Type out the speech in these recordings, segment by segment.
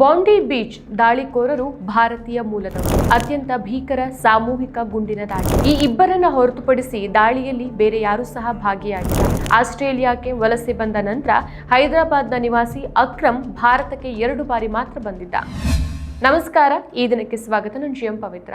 ಬಾಂಡಿ beach ದಾಳಿಕೋರರು ಭಾರತೀಯ ಮೂಲದವರು. ಅತ್ಯಂತ ಭೀಕರ ಸಾಮೂಹಿಕ ಗುಂಡಿನ ದಾಳಿ. ಈ ಇಬ್ಬರನ್ನ ಹೊರತುಪಡಿಸಿ ದಾಳಿಯಲ್ಲಿ ಬೇರೆ ಯಾರೂ ಸಹ ಭಾಗಿಯಾಗಿಲ್ಲ. ಆಸ್ಟ್ರೇಲಿಯಾಕ್ಕೆ ವಲಸೆ ಬಂದ ನಂತರ ಹೈದರಾಬಾದ್ನ ನಿವಾಸಿ ಅಕ್ರಮ್ ಭಾರತಕ್ಕೆ ಎರಡು ಬಾರಿ ಮಾತ್ರ ಬಂದಿದ್ದ. ನಮಸ್ಕಾರ. ಈ ದಿನಕ್ಕೆ ಸ್ವಾಗತ. ನಾನು ಜಿ ಪವಿತ್ರ.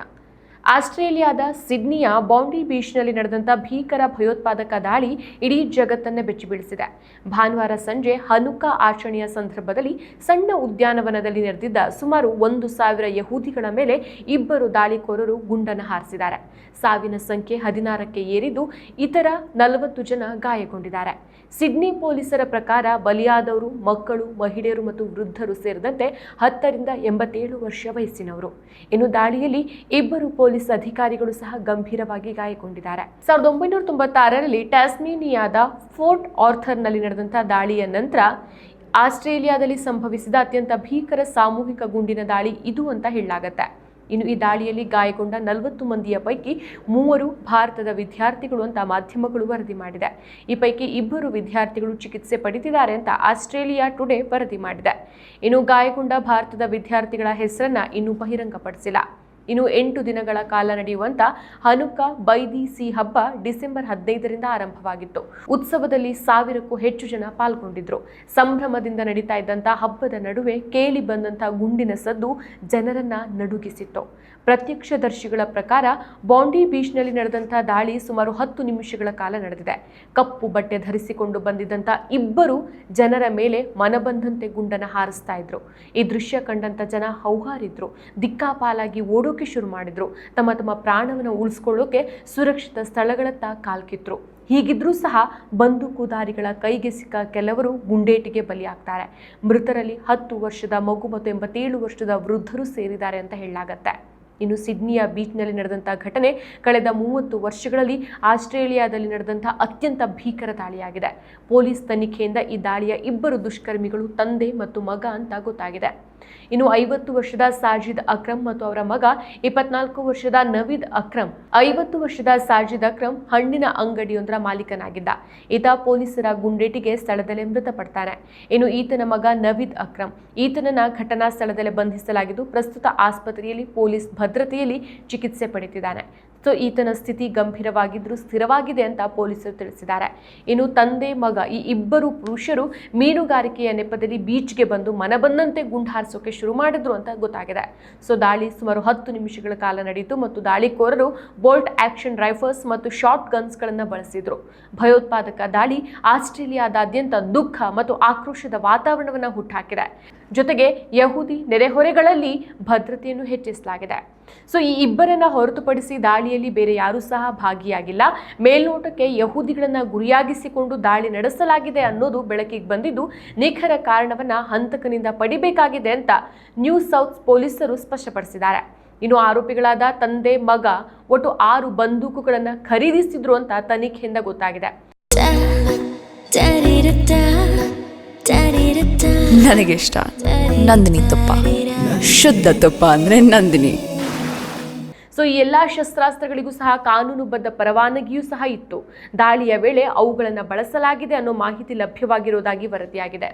ಆಸ್ಟ್ರೇಲಿಯಾದ ಸಿಡ್ನಿಯ ಬೌಂಡಿ ಬೀಚ್ನಲ್ಲಿ ನಡೆದಂಥ ಭೀಕರ ಭಯೋತ್ಪಾದಕ ದಾಳಿ ಇಡೀ ಜಗತ್ತನ್ನೇ ಬೆಚ್ಚಿಬೀಳಿಸಿದೆ. ಭಾನುವಾರ ಸಂಜೆ ಹನುಕ ಆಚರಣೆಯ ಸಂದರ್ಭದಲ್ಲಿ ಸಣ್ಣ ಉದ್ಯಾನವನದಲ್ಲಿ ನಡೆದಿದ್ದ ಸುಮಾರು ಒಂದು ಸಾವಿರ ಯಹೂದಿಗಳ ಮೇಲೆ ಇಬ್ಬರು ದಾಳಿಕೋರರು ಗುಂಡನ್ನು ಹಾರಿಸಿದ್ದಾರೆ. ಸಾವಿನ ಸಂಖ್ಯೆ ಹದಿನಾರಕ್ಕೆ ಏರಿದ್ದು ಇತರ ನಲವತ್ತು ಜನ ಗಾಯಗೊಂಡಿದ್ದಾರೆ. ಸಿಡ್ನಿ ಪೊಲೀಸರ ಪ್ರಕಾರ ಬಲಿಯಾದವರು, ಮಕ್ಕಳು, ಮಹಿಳೆಯರು ಮತ್ತು ವೃದ್ಧರು ಸೇರಿದಂತೆ ಹತ್ತರಿಂದ ಎಂಬತ್ತೇಳು ವರ್ಷ ವಯಸ್ಸಿನವರು. ಇನ್ನು ದಾಳಿಯಲ್ಲಿ ಇಬ್ಬರು ಪೊಲೀಸ್ ಅಧಿಕಾರಿಗಳು ಸಹ ಗಂಭೀರವಾಗಿ ಗಾಯಗೊಂಡಿದ್ದಾರೆ. ಸಾವಿರದ ಒಂಬೈನೂರ ತೊಂಬತ್ತಾರರಲ್ಲಿ ಟ್ಯಾಸ್ಮೇನಿಯಾದ ಫೋರ್ಟ್ ಆರ್ಥರ್ನಲ್ಲಿ ನಡೆದಂತಹ ದಾಳಿಯ ನಂತರ ಆಸ್ಟ್ರೇಲಿಯಾದಲ್ಲಿ ಸಂಭವಿಸಿದ ಅತ್ಯಂತ ಭೀಕರ ಸಾಮೂಹಿಕ ಗುಂಡಿನ ದಾಳಿ ಇದು ಅಂತ ಹೇಳಲಾಗತ್ತೆ. ಇನ್ನು ಈ ದಾಳಿಯಲ್ಲಿ ಗಾಯಗೊಂಡ ನಲವತ್ತು ಮಂದಿಯ ಪೈಕಿ ಮೂವರು ಭಾರತದ ವಿದ್ಯಾರ್ಥಿಗಳು ಅಂತ ಮಾಧ್ಯಮಗಳು ವರದಿ ಮಾಡಿದೆ. ಈ ಪೈಕಿ ಇಬ್ಬರು ವಿದ್ಯಾರ್ಥಿಗಳು ಚಿಕಿತ್ಸೆ ಪಡೆದಿದ್ದಾರೆ ಅಂತ ಆಸ್ಟ್ರೇಲಿಯಾ ಟುಡೇ ವರದಿ ಮಾಡಿದೆ. ಇನ್ನು ಗಾಯಗೊಂಡ ಭಾರತದ ವಿದ್ಯಾರ್ಥಿಗಳ ಹೆಸರನ್ನ ಇನ್ನೂ ಬಹಿರಂಗಪಡಿಸಿಲ್ಲ. ಇನ್ನು ಎಂಟು ದಿನಗಳ ಕಾಲ ನಡೆಯುವಂತ ಹನುಕ ಬೈದಿಸಿ ಹಬ್ಬ ಡಿಸೆಂಬರ್ ಹದಿನೈದರಿಂದ ಆರಂಭವಾಗಿತ್ತು. ಉತ್ಸವದಲ್ಲಿ ಸಾವಿರಕ್ಕೂ ಹೆಚ್ಚು ಜನ ಪಾಲ್ಗೊಂಡಿದ್ರು. ಸಂಭ್ರಮದಿಂದ ನಡೀತಾ ಇದ್ದಂಥ ಹಬ್ಬದ ನಡುವೆ ಕೇಳಿ ಬಂದಂಥ ಗುಂಡಿನ ಸದ್ದು ಜನರನ್ನ ನಡುಗಿಸಿತ್ತು. ಪ್ರತ್ಯಕ್ಷದರ್ಶಿಗಳ ಪ್ರಕಾರ ಬಾಂಡಿ ಬೀಚ್ನಲ್ಲಿ ನಡೆದಂಥ ದಾಳಿ ಸುಮಾರು ಹತ್ತು ನಿಮಿಷಗಳ ಕಾಲ ನಡೆದಿದೆ. ಕಪ್ಪು ಬಟ್ಟೆ ಧರಿಸಿಕೊಂಡು ಬಂದಿದ್ದಂಥ ಇಬ್ಬರು ಜನರ ಮೇಲೆ ಮನಬಂದಂತೆ ಗುಂಡನ್ನು ಹಾರಿಸ್ತಾ ಇದ್ರು. ಈ ದೃಶ್ಯ ಕಂಡಂತ ಜನ ಹೌಹಾರಿದ್ರು. ದಿಕ್ಕಾಪಾಲಾಗಿ ಓಡೋಕೆ ಶುರು ಮಾಡಿದ್ರು. ತಮ್ಮ ತಮ್ಮ ಪ್ರಾಣವನ್ನು ಉಳಿಸ್ಕೊಳ್ಳೋಕೆ ಸುರಕ್ಷಿತ ಸ್ಥಳಗಳತ್ತ ಕಾಲ್ಕಿದ್ರು. ಹೀಗಿದ್ರೂ ಸಹ ಬಂದೂಕುದಾರಿಗಳ ಕೈಗೆ ಸಿಕ್ಕ ಕೆಲವರು ಗುಂಡೇಟಿಗೆ ಬಲಿಯಾಗ್ತಾರೆ. ಮೃತರಲ್ಲಿ ಹತ್ತು ವರ್ಷದ ಮಗು ಮತ್ತು ಎಂಬತ್ತೇಳು ವರ್ಷದ ವೃದ್ಧರು ಸೇರಿದ್ದಾರೆ ಅಂತ ಹೇಳಲಾಗತ್ತೆ. ಇನ್ನು ಸಿಡ್ನಿಯ ಬೀಚ್ನಲ್ಲಿ ನಡೆದಂಥ ಘಟನೆ ಕಳೆದ ಮೂವತ್ತು ವರ್ಷಗಳಲ್ಲಿ ಆಸ್ಟ್ರೇಲಿಯಾದಲ್ಲಿ ನಡೆದಂಥ ಅತ್ಯಂತ ಭೀಕರ ದಾಳಿಯಾಗಿದೆ. ಪೊಲೀಸ್ ತನಿಖೆಯಿಂದ ಈ ದಾಳಿಯ ಇಬ್ಬರು ದುಷ್ಕರ್ಮಿಗಳು ತಂದೆ ಮತ್ತು ಮಗ ಅಂತ ಗೊತ್ತಾಗಿದೆ. ಇನ್ನು ಐವತ್ತು ವರ್ಷದ ಸಾಜಿದ್ ಅಕ್ರಮ್ ಮತ್ತು ಅವರ ಮಗ, ಇಪ್ಪತ್ನಾಲ್ಕು ವರ್ಷದ ನವೀದ್ ಅಕ್ರಮ್ ಐವತ್ತು ವರ್ಷದ ಸಾಜಿದ್ ಅಕ್ರಮ್ ಹಣ್ಣಿನ ಅಂಗಡಿಯೊಂದರ ಮಾಲೀಕನಾಗಿದ್ದ. ಈತ ಪೊಲೀಸರ ಗುಂಡೇಟಿಗೆ ಸ್ಥಳದಲ್ಲೇ ಮೃತಪಡ್ತಾನೆ ಇನ್ನು ಈತನ ಮಗ ನವೀದ್ ಅಕ್ರಮ್ ಈತನನ್ನ ಘಟನಾ ಸ್ಥಳದಲ್ಲೇ ಬಂಧಿಸಲಾಗಿದ್ದು ಪ್ರಸ್ತುತ ಆಸ್ಪತ್ರೆಯಲ್ಲಿ ಪೊಲೀಸ್ ಭದ್ರತೆಯಲ್ಲಿ ಚಿಕಿತ್ಸೆ ಪಡೆದಿದ್ದಾನೆ. ಸೊ ಈತನ ಸ್ಥಿತಿ ಗಂಭೀರವಾಗಿದ್ದರೂ ಸ್ಥಿರವಾಗಿದೆ ಅಂತ ಪೊಲೀಸರು ತಿಳಿಸಿದ್ದಾರೆ. ಇನ್ನು ತಂದೆ, ಮಗ ಈ ಇಬ್ಬರು ಪುರುಷರು ಮೀನುಗಾರಿಕೆಯ ನೆಪದಲ್ಲಿ ಬೀಚ್ಗೆ ಬಂದು ಮನಬಂದಂತೆ ಗುಂಡು ಹಾರಿಸೋಕೆ ಶುರು ಮಾಡಿದ್ರು ಅಂತ ಗೊತ್ತಾಗಿದೆ. ಸೊ, ದಾಳಿ ಸುಮಾರು ಹತ್ತು ನಿಮಿಷಗಳ ಕಾಲ ನಡೆಯಿತು ಮತ್ತು ದಾಳಿಕೋರರು ಬೋಲ್ಟ್ ಆಕ್ಷನ್ ರೈಫಲ್ಸ್ ಮತ್ತು ಶಾರ್ಟ್ ಗನ್ಸ್ಗಳನ್ನು ಬಳಸಿದ್ರು. ಭಯೋತ್ಪಾದಕ ದಾಳಿ ಆಸ್ಟ್ರೇಲಿಯಾದಾದ್ಯಂತ ದುಃಖ ಮತ್ತು ಆಕ್ರೋಶದ ವಾತಾವರಣವನ್ನು ಹುಟ್ಟಾಕಿದೆ. ಜೊತೆಗೆ ಯಹೂದಿ ನೆರೆಹೊರೆಗಳಲ್ಲಿ ಭದ್ರತೆಯನ್ನು ಹೆಚ್ಚಿಸಲಾಗಿದೆ. ಸೊ ಈ ಇಬ್ಬರನ್ನ ಹೊರತುಪಡಿಸಿ ದಾಳಿಯಲ್ಲಿ ಬೇರೆ ಯಾರೂ ಸಹ ಭಾಗಿಯಾಗಿಲ್ಲ. ಮೇಲ್ನೋಟಕ್ಕೆ ಯಹೂದಿಗಳನ್ನ ಗುರಿಯಾಗಿಸಿಕೊಂಡು ದಾಳಿ ನಡೆಸಲಾಗಿದೆ ಅನ್ನೋದು ಬೆಳಕಿಗೆ ಬಂದಿದ್ದು, ನಿಖರ ಕಾರಣವನ್ನ ಹಂತಕನಿಂದ ಪಡಿಬೇಕಾಗಿದೆ ಅಂತ ನ್ಯೂ ಸೌತ್ ಪೊಲೀಸರು ಸ್ಪಷ್ಟಪಡಿಸಿದ್ದಾರೆ. ಇನ್ನು ಆರೋಪಿಗಳಾದ ತಂದೆ, ಮಗ, ಒಟ್ಟು ಆರು ಬಂದೂಕುಗಳನ್ನು ಖರೀದಿಸಿದ್ರು ಅಂತ ತನಿಖೆಯಿಂದ ಗೊತ್ತಾಗಿದೆ. ನನಗೆ ಇಷ್ಟ. ನಂದಿನಿ ತುಪ್ಪ. ಶುದ್ಧ ತುಪ್ಪ ಅಂದ್ರೆ ನಂದಿನಿ. ಸೊ ಈ ಎಲ್ಲ ಶಸ್ತ್ರಾಸ್ತ್ರಗಳಿಗೂ ಸಹ ಕಾನೂನುಬದ್ಧ ಪರವಾನಗಿಯೂ ಸಹ ಇತ್ತು. ದಾಳಿಯ ವೇಳೆ ಅವುಗಳನ್ನು ಬಳಸಲಾಗಿದೆ ಅನ್ನೋ ಮಾಹಿತಿ ಲಭ್ಯವಾಗಿರೋದಾಗಿ ವರದಿಯಾಗಿದೆ.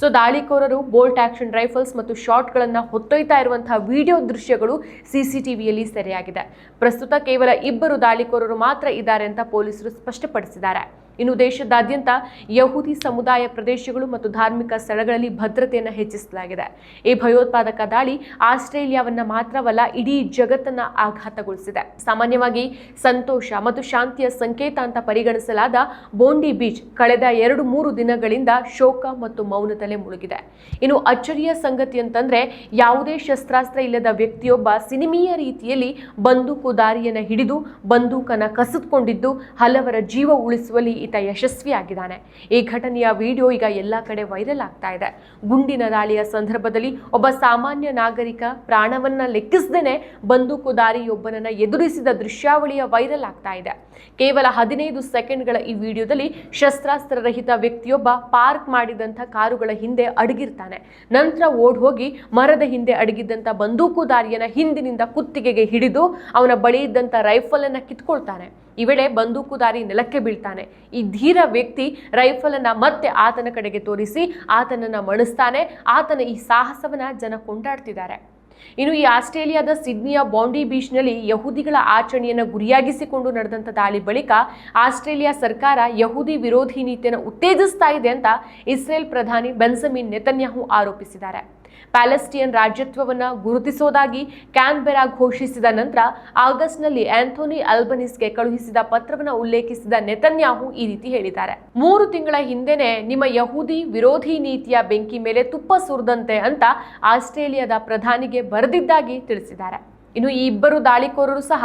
ಸೊ ದಾಳಿಕೋರರು ಬೋಲ್ಟ್ ಆಕ್ಷನ್ ರೈಫಲ್ಸ್ ಮತ್ತು ಶಾಟ್ಗಳನ್ನು ಹೊತ್ತೊಯ್ತಾ ಇರುವಂತಹ ವಿಡಿಯೋ ದೃಶ್ಯಗಳು ಸಿಸಿಟಿವಿಯಲ್ಲಿ ಸೆರೆಯಾಗಿದೆ. ಪ್ರಸ್ತುತ ಕೇವಲ ಇಬ್ಬರು ದಾಳಿಕೋರರು ಮಾತ್ರ ಇದ್ದಾರೆ ಅಂತ ಪೊಲೀಸರು ಸ್ಪಷ್ಟಪಡಿಸಿದ್ದಾರೆ. ಇನ್ನು ದೇಶದಾದ್ಯಂತ ಯಹೂದಿ ಸಮುದಾಯ ಪ್ರದೇಶಗಳು ಮತ್ತು ಧಾರ್ಮಿಕ ಸ್ಥಳಗಳಲ್ಲಿ ಭದ್ರತೆಯನ್ನು ಹೆಚ್ಚಿಸಲಾಗಿದೆ. ಈ ಭಯೋತ್ಪಾದಕ ದಾಳಿ ಆಸ್ಟ್ರೇಲಿಯಾವನ್ನ ಮಾತ್ರವಲ್ಲ, ಇಡೀ ಜಗತ್ತನ್ನ ಆಘಾತಗೊಳಿಸಿದೆ. ಸಾಮಾನ್ಯವಾಗಿ ಸಂತೋಷ ಮತ್ತು ಶಾಂತಿಯ ಸಂಕೇತ ಅಂತ ಪರಿಗಣಿಸಲಾದ ಬೋಂಡಿ ಬೀಚ್ ಕಳೆದ ಎರಡು ಮೂರು ದಿನಗಳಿಂದ ಶೋಕ ಮತ್ತು ಮೌನದಲ್ಲೇ ಮುಳುಗಿದೆ. ಇನ್ನು ಅಚ್ಚರಿಯ ಸಂಗತಿ ಅಂತಂದ್ರೆ, ಯಾವುದೇ ಶಸ್ತ್ರಾಸ್ತ್ರ ಇಲ್ಲದ ವ್ಯಕ್ತಿಯೊಬ್ಬ ಸಿನಿಮೀಯ ರೀತಿಯಲ್ಲಿ ಬಂದೂಕುದಾರಿಯನ್ನು ಹಿಡಿದು ಬಂದೂಕನ್ನು ಕಸಿದುಕೊಂಡಿದ್ದು, ಹಲವರ ಜೀವ ಉಳಿಸುವಲ್ಲಿ ಈತ ಯಶಸ್ವಿಯಾಗಿದ್ದಾನೆ. ಈ ಘಟನೆಯ ವಿಡಿಯೋ ಈಗ ಎಲ್ಲ ಕಡೆ ವೈರಲ್ ಆಗ್ತಾ ಇದೆ. ಗುಂಡಿನ ದಾಳಿಯ ಸಂದರ್ಭದಲ್ಲಿ ಒಬ್ಬ ಸಾಮಾನ್ಯ ನಾಗರಿಕ ಪ್ರಾಣವನ್ನ ಲೆಕ್ಕಿಸದೇನೆ ಬಂದೂಕುದಾರಿಯೊಬ್ಬನನ್ನ ಎದುರಿಸಿದ ದೃಶ್ಯಾವಳಿಯ ವೈರಲ್ ಆಗ್ತಾ ಇದೆ. ಕೇವಲ ಹದಿನೈದು ಸೆಕೆಂಡ್ಗಳ ಈ ವಿಡಿಯೋದಲ್ಲಿ ಶಸ್ತ್ರಾಸ್ತ್ರ ರಹಿತ ವ್ಯಕ್ತಿಯೊಬ್ಬ ಪಾರ್ಕ್ ಮಾಡಿದಂಥ ಕಾರುಗಳ ಹಿಂದೆ ಅಡಗಿರ್ತಾನೆ. ನಂತರ ಓಡ್ ಹೋಗಿ ಮರದ ಹಿಂದೆ ಅಡಗಿದ್ದಂಥ ಬಂದೂಕುದಾರಿಯನ್ನ ಹಿಂದಿನಿಂದ ಕುತ್ತಿಗೆಗೆ ಹಿಡಿದು ಅವನ ಬಳಿ ಇದ್ದಂಥ ರೈಫಲ್ ಅನ್ನ ಕಿತ್ಕೊಳ್ತಾನೆ. ಈ ವೇಳೆ ಬಂದೂಕುದಾರಿ ನೆಲಕ್ಕೆ ಬೀಳ್ತಾನೆ. ಈ ಧೀರ ವ್ಯಕ್ತಿ ರೈಫಲ್ ಅನ್ನ ಮತ್ತೆ ಆತನ ಕಡೆಗೆ ತೋರಿಸಿ ಆತನನ್ನ ಮಣಿಸ್ತಾನೆ. ಆತನ ಈ ಸಾಹಸವನ್ನ ಜನ ಕೊಂಡಾಡ್ತಿದ್ದಾರೆ. ಇನ್ನು ಈ ಆಸ್ಟ್ರೇಲಿಯಾದ ಸಿಡ್ನಿಯ ಬಾಂಡಿ ಬೀಚ್ನಲ್ಲಿ ಯಹೂದಿಗಳ ಆಚರಣೆಯನ್ನು ಗುರಿಯಾಗಿಸಿಕೊಂಡು ನಡೆದಂಥ ದಾಳಿ ಬಳಿಕ ಆಸ್ಟ್ರೇಲಿಯಾ ಸರ್ಕಾರ ಯಹೂದಿ ವಿರೋಧಿ ನೀತಿಯನ್ನು ಉತ್ತೇಜಿಸ್ತಾ ಇದೆ ಅಂತ ಇಸ್ರೇಲ್ ಪ್ರಧಾನಿ ಬೆನ್ಸಮಿನ್ ನೆತನ್ಯಾಹು ಆರೋಪಿಸಿದ್ದಾರೆ. ಪ್ಯಾಲೆಸ್ಟಿಯನ್ ರಾಜ್ಯತ್ವವನ್ನು ಗುರುತಿಸೋದಾಗಿ ಕ್ಯಾನ್ಬೆರಾ ಘೋಷಿಸಿದ ನಂತರ ಆಗಸ್ಟ್ನಲ್ಲಿ ಆಂಥೋನಿ ಅಲ್ಬನಿಸ್ಗೆ ಕಳುಹಿಸಿದ ಪತ್ರವನ್ನು ಉಲ್ಲೇಖಿಸಿದ ನೆತನ್ಯಾಹು ಈ ರೀತಿ ಹೇಳಿದ್ದಾರೆ. ಮೂರು ತಿಂಗಳ ಹಿಂದೆನೆ ನಿಮ್ಮ ಯಹೂದಿ ವಿರೋಧಿ ನೀತಿಯ ಬೆಂಕಿ ಮೇಲೆ ತುಪ್ಪ ಸುರಿದಂತೆ ಅಂತ ಆಸ್ಟ್ರೇಲಿಯಾದ ಪ್ರಧಾನಿಗೆ ಬರೆದಿದ್ದಾಗಿ ತಿಳಿಸಿದ್ದಾರೆ. ಇನ್ನು ಈ ಇಬ್ಬರು ದಾಳಿಕೋರರು ಸಹ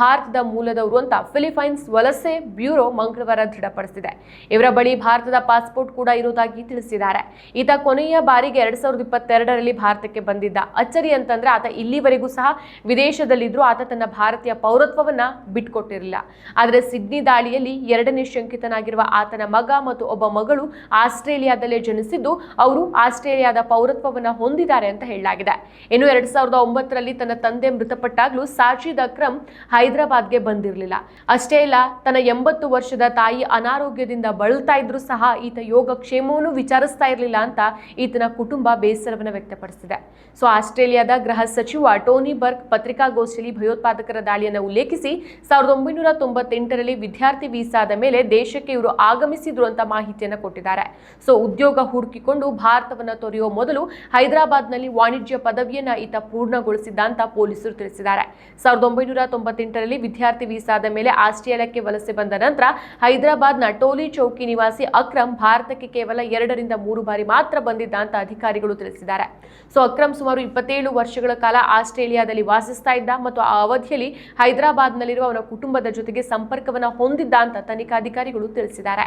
ಭಾರತದ ಮೂಲದವರು ಅಂತ ಫಿಲಿಪೈನ್ಸ್ ವಲಸೆ ಬ್ಯೂರೋ ಮಂಗಳವಾರ ದೃಢಪಡಿಸಿದೆ. ಇವರ ಬಳಿ ಭಾರತದ ಪಾಸ್ಪೋರ್ಟ್ ಕೂಡ ಇರುವುದಾಗಿ ತಿಳಿಸಿದ್ದಾರೆ. ಈತ ಕೊನೆಯ ಬಾರಿಗೆ ಎರಡ್ ಸಾವಿರದ ಇಪ್ಪತ್ತೆರಡರಲ್ಲಿ ಭಾರತಕ್ಕೆ ಬಂದಿದ್ದ. ಅಚ್ಚರಿ ಅಂತಂದ್ರೆ ಆತ ಇಲ್ಲಿವರೆಗೂ ಸಹ ವಿದೇಶದಲ್ಲಿದ್ರು ಆತ ತನ್ನ ಭಾರತೀಯ ಪೌರತ್ವವನ್ನ ಬಿಟ್ಕೊಟ್ಟಿರಲಿಲ್ಲ. ಆದರೆ ಸಿಡ್ನಿ ದಾಳಿಯಲ್ಲಿ ಎರಡನೇ ಶಂಕಿತನಾಗಿರುವ ಆತನ ಮಗ ಮತ್ತು ಒಬ್ಬ ಮಗಳು ಆಸ್ಟ್ರೇಲಿಯಾದಲ್ಲೇ ಜನಿಸಿದ್ದು, ಅವರು ಆಸ್ಟ್ರೇಲಿಯಾದ ಪೌರತ್ವವನ್ನ ಹೊಂದಿದ್ದಾರೆ ಅಂತ ಹೇಳಲಾಗಿದೆ. ಇನ್ನು ಎರಡ್ ಸಾವಿರದ ಒಂಬತ್ತರಲ್ಲಿ ತನ್ನ ತಂದೆ ಮೃತಪಟ್ಟಾಗ್ಲೂ ಸಾಜಿದ್ ಅಕ್ರಮ್ ಹೈದರಾಬಾದ್ಗೆ ಬಂದಿರಲಿಲ್ಲ. ಅಷ್ಟೇ ಇಲ್ಲ, ತನ್ನ ಎಂಬತ್ತು ವರ್ಷದ ತಾಯಿ ಅನಾರೋಗ್ಯದಿಂದ ಬಳಲ್ತಾ ಇದ್ರೂ ಸಹ ಈತ ಯೋಗಕ್ಷೇಮವನ್ನು ವಿಚಾರಿಸ್ತಾ ಇರಲಿಲ್ಲ ಅಂತ ಈತನ ಕುಟುಂಬ ಬೇಸರವನ್ನು ವ್ಯಕ್ತಪಡಿಸಿದೆ. ಸೊ, ಆಸ್ಟ್ರೇಲಿಯಾದ ಗೃಹ ಸಚಿವ ಟೋನಿ ಬರ್ಗ್ ಪತ್ರಿಕಾಗೋಷ್ಠಿಯಲ್ಲಿ ಭಯೋತ್ಪಾದಕರ ದಾಳಿಯನ್ನು ಉಲ್ಲೇಖಿಸಿ, ಸಾವಿರದ ಒಂಬೈನೂರ ತೊಂಬತ್ತೆಂಟರಲ್ಲಿ ವಿದ್ಯಾರ್ಥಿ ವೀಸಾದ ಮೇಲೆ ದೇಶಕ್ಕೆ ಇವರು ಆಗಮಿಸಿದ್ರು ಅಂತ ಮಾಹಿತಿಯನ್ನು ಕೊಟ್ಟಿದ್ದಾರೆ. ಸೊ, ಉದ್ಯೋಗ ಹುಡುಕಿಕೊಂಡು ಭಾರತವನ್ನು ತೊರೆಯುವ ಮೊದಲು ಹೈದರಾಬಾದ್ನಲ್ಲಿ ವಾಣಿಜ್ಯ ಪದವಿಯನ್ನ ಈತ ಪೂರ್ಣಗೊಳಿಸಿದ್ದ ಅಂತ ಪೊಲೀಸರು ತಿಳಿಸಿದ್ದಾರೆ. ಸಾವಿರದ ಒಂಬೈನೂರ ತೊಂಬತ್ತೆಂಟರಲ್ಲಿ ವಿದ್ಯಾರ್ಥಿ ವೀಸಾದ ಮೇಲೆ ಆಸ್ಟ್ರೇಲಿಯಾಕ್ಕೆ ವಲಸೆ ಬಂದ ನಂತರ ಹೈದರಾಬಾದ್ನ ಟೋಲಿ ಚೌಕಿ ನಿವಾಸಿ ಅಕ್ರಮ್ ಭಾರತಕ್ಕೆ ಕೇವಲ ಎರಡರಿಂದ ಮೂರು ಬಾರಿ ಮಾತ್ರ ಬಂದಿದ್ದ ಅಂತ ಅಧಿಕಾರಿಗಳು ತಿಳಿಸಿದ್ದಾರೆ. ಸೊ, ಅಕ್ರಮ್ ಸುಮಾರು ಇಪ್ಪತ್ತೇಳು ವರ್ಷಗಳ ಕಾಲ ಆಸ್ಟ್ರೇಲಿಯಾದಲ್ಲಿ ವಾಸಿಸ್ತಾ ಇದ್ದ ಮತ್ತು ಆ ಅವಧಿಯಲ್ಲಿ ಹೈದರಾಬಾದ್ನಲ್ಲಿರುವ ಅವನ ಕುಟುಂಬದ ಜೊತೆಗೆ ಸಂಪರ್ಕವನ್ನು ಹೊಂದಿದ್ದ ಅಂತ ತನಿಖಾಧಿಕಾರಿಗಳು ತಿಳಿಸಿದ್ದಾರೆ.